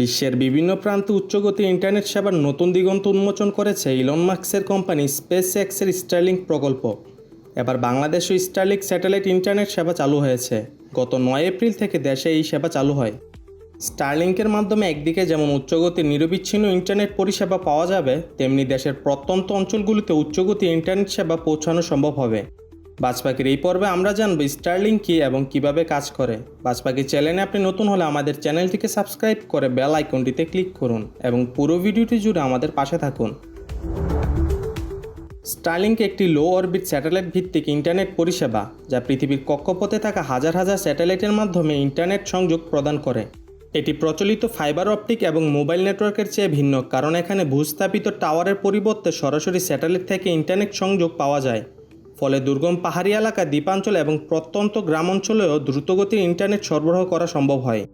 বিশ্বের বিভিন্ন প্রান্তে উচ্চগতি ইন্টারনেট সেবার নতুন দিগন্ত উন্মোচন করেছে ইলন মার্কসের কোম্পানি স্পেস এক্সের স্টারলিংক প্রকল্প। এবার বাংলাদেশও স্টারলিংক স্যাটেলাইট ইন্টারনেট সেবা চালু হয়েছে। গত নয় এপ্রিল থেকে দেশে এই সেবা চালু হয়। স্টারলিংকের মাধ্যমে একদিকে যেমন উচ্চগতির নিরবিচ্ছিন্ন ইন্টারনেট পরিষেবা পাওয়া যাবে, তেমনি দেশের প্রত্যন্ত অঞ্চলগুলিতে উচ্চগতি ইন্টারনেট সেবা পৌঁছানো সম্ভব হবে। বাজপাখির এই পর্বে আমরা জানব স্টার্লিং কি এবং কীভাবে কাজ করে। বাজপাখি চ্যানেলে আপনি নতুন হলে আমাদের চ্যানেলটিকে সাবস্ক্রাইব করে বেল আইকনটিতে ক্লিক করুন এবং পুরো ভিডিওটি জুড়ে আমাদের পাশে থাকুন। স্টারলিংক একটি লো অরবিট স্যাটেলাইট ভিত্তিক ইন্টারনেট পরিষেবা যা পৃথিবীর কক্ষপথে থাকা হাজার হাজার স্যাটেলাইটের মাধ্যমে ইন্টারনেট সংযোগ প্রদান করে। এটি প্রচলিত ফাইবার অপটিক এবং মোবাইল নেটওয়ার্কের চেয়ে ভিন্ন, কারণ এখানে ভূস্থাপিত টাওয়ারের পরিবর্তে সরাসরি স্যাটেলাইট থেকে ইন্টারনেট সংযোগ পাওয়া যায়। ফলে দুর্গম পাহাড়ি এলাকা, দ্বীপাঞ্চল এবং প্রত্যন্ত গ্রাম অঞ্চলেও দ্রুতগতির ইন্টারনেট সরবরাহ করা সম্ভব হয়।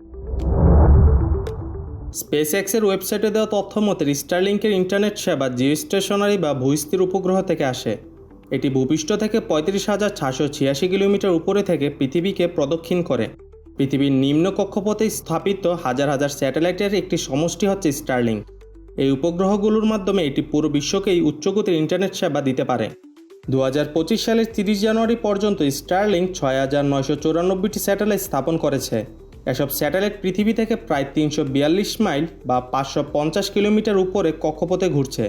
স্পেস এক্সের ওয়েবসাইটে দেওয়া তথ্য মতে, স্টারলিংকের ইন্টারনেট সেবা জিও স্টেশনারি বা ভূস্থির উপগ্রহ থেকে আসে। এটি ভূপৃষ্ঠ থেকে পঁয়ত্রিশ হাজার ছশো ছিয়াশি কিলোমিটার উপরে থেকে পৃথিবীকে প্রদক্ষিণ করে। পৃথিবীর নিম্ন কক্ষপথে স্থাপিত হাজার হাজার স্যাটেলাইটের একটি সমষ্টি হচ্ছে স্টারলিং এই উপগ্রহগুলোর মাধ্যমে এটি পুরো বিশ্বকেই উচ্চগতির ইন্টারনেট সেবা দিতে পারে। দু হাজার পঁচিশ সালের তিরিশ জানুয়ারি পর্যন্ত স্টারলিং ছয় হাজার নয়শো চৌরানব্বইটি স্যাটেলাইট স্থাপন করেছে। এসব স্যাটেলাইট পৃথিবী থেকে প্রায় তিনশো বিয়াল্লিশ মাইল বা পাঁচশো পঞ্চাশ কিলোমিটার উপরে কক্ষপথে ঘুরছে।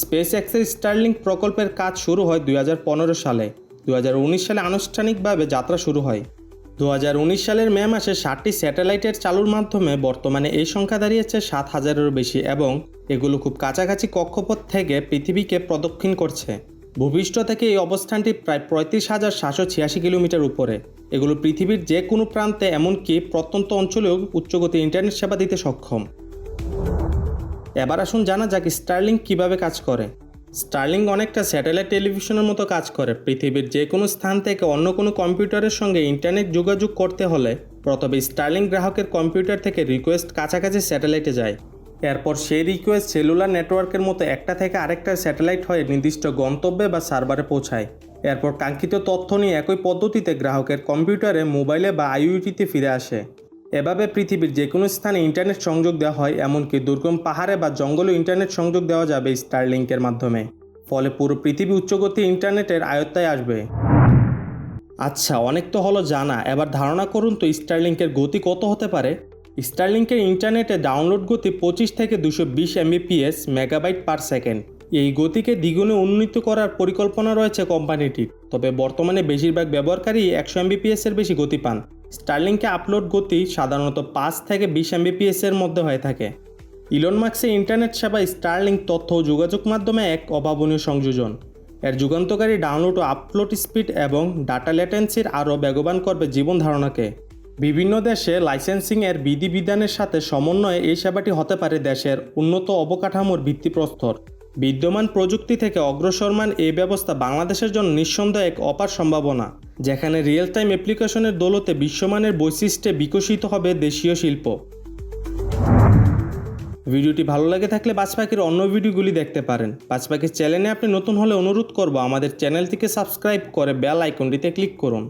স্পেস এক্সের স্টারলিংক প্রকল্পের কাজ শুরু হয় দুই হাজার পনেরো সালে। দু হাজার উনিশ সালে আনুষ্ঠানিকভাবে যাত্রা শুরু হয়। দু হাজার উনিশ সালের মে মাসে ষাটটি স্যাটেলাইটের চালুর মাধ্যমে বর্তমানে এই সংখ্যা দাঁড়িয়েছে সাত হাজারেরও বেশি এবং এগুলো খুব কাছাকাছি কক্ষপথ থেকে পৃথিবীকে প্রদক্ষিণ করছে। ভূপৃষ্ঠ থেকে এই অবস্থানটি প্রায় পঁয়ত্রিশ হাজার সাতশো ছিয়াশি কিলোমিটার উপরে। এগুলো পৃথিবীর যে কোনো প্রান্তে, এমনকি প্রত্যন্ত অঞ্চলেও উচ্চগতি ইন্টারনেট সেবা দিতে সক্ষম। এবার আসুন জানা যাক স্টার্লিং কীভাবে কাজ করে। স্টার্লিং অনেকটা স্যাটেলাইট টেলিভিশনের মতো কাজ করে। পৃথিবীর যে কোনো স্থান থেকে অন্য কোনো কম্পিউটারের সঙ্গে ইন্টারনেট যোগাযোগ করতে হলে প্রথমে স্টার্লিং গ্রাহকের কম্পিউটার থেকে রিকোয়েস্ট কাছাকাছি স্যাটেলাইটে যায়। এরপর সেই রিকোয়েস্ট সেলুলার নেটওয়ার্কের মতো একটা থেকে আরেকটা স্যাটেলাইট হয়ে নির্দিষ্ট গন্তব্যে বা সার্ভারে পৌঁছায়। এরপর কাঙ্ক্ষিত তথ্য নিয়ে একই পদ্ধতিতে গ্রাহকের কম্পিউটারে, মোবাইলে বা আইইউটিতে ফিরে আসে। এভাবে পৃথিবীর যে কোনো স্থানে ইন্টারনেট সংযোগ দেওয়া হয়, এমনকি দুর্গম পাহাড়ে বা জঙ্গলেও ইন্টারনেট সংযোগ দেওয়া যাবে স্টারলিংকের মাধ্যমে। ফলে পুরো পৃথিবী উচ্চগতি ইন্টারনেটের আয়ত্তায় আসবে। আচ্ছা অনেক তো হলো জানা। এবার ধারণা করুন তো স্টারলিংকের গতি কত হতে পারে? স্টারলিংকের ইন্টারনেটে ডাউনলোড গতি পঁচিশ থেকে দুশো বিশ এমবিপিএস মেগাবাইট পার সেকেন্ড এই গতিকে দ্বিগুণে উন্নীত করার পরিকল্পনা রয়েছে কোম্পানিটির। তবে বর্তমানে বেশিরভাগ ব্যবহারকারী একশো এমবিপিএস এর বেশি গতি পান। স্টারলিংকে আপলোড গতি সাধারণত পাঁচ থেকে বিশ এমবিপিএস এর মধ্যে হয়ে থাকে। ইলন মার্কসের ইন্টারনেট সেবা স্টারলিং তথ্য ও যোগাযোগ মাধ্যমে এক অভাবনীয় সংযোজন। এর যুগান্তকারী ডাউনলোড ও আপলোড স্পিড এবং ডাটা ল্যাটেন্সির আরও বেগবান করবে জীবন ধারণাকে। বিভিন্ন দেশে লাইসেন্সিং এর বিধিবিধানের সাথে সমন্বয়ে এই সেবাটি হতে পারে দেশের উন্নত অবকাঠামোর ভিত্তিপ্রস্তর। বিদ্যমান প্রযুক্তি থেকে অগ্রসরমান এই ব্যবস্থা বাংলাদেশের জন্য নিঃসন্দেহে এক অপার সম্ভাবনা, যেখানে রিয়েল টাইম অ্যাপ্লিকেশনের দৌলতে বিশ্বমানের বৈশিষ্ট্যে বিকশিত হবে দেশীয় শিল্প। ভিডিওটি ভালো লাগে থাকলে বাজপাখির অন্য ভিডিওগুলি দেখতে পারেন। বাজপাখির চ্যানেলে আপনি নতুন হলে অনুরোধ করব আমাদের চ্যানেলটিকে সাবস্ক্রাইব করে বেল আইকনটিতে ক্লিক করুন।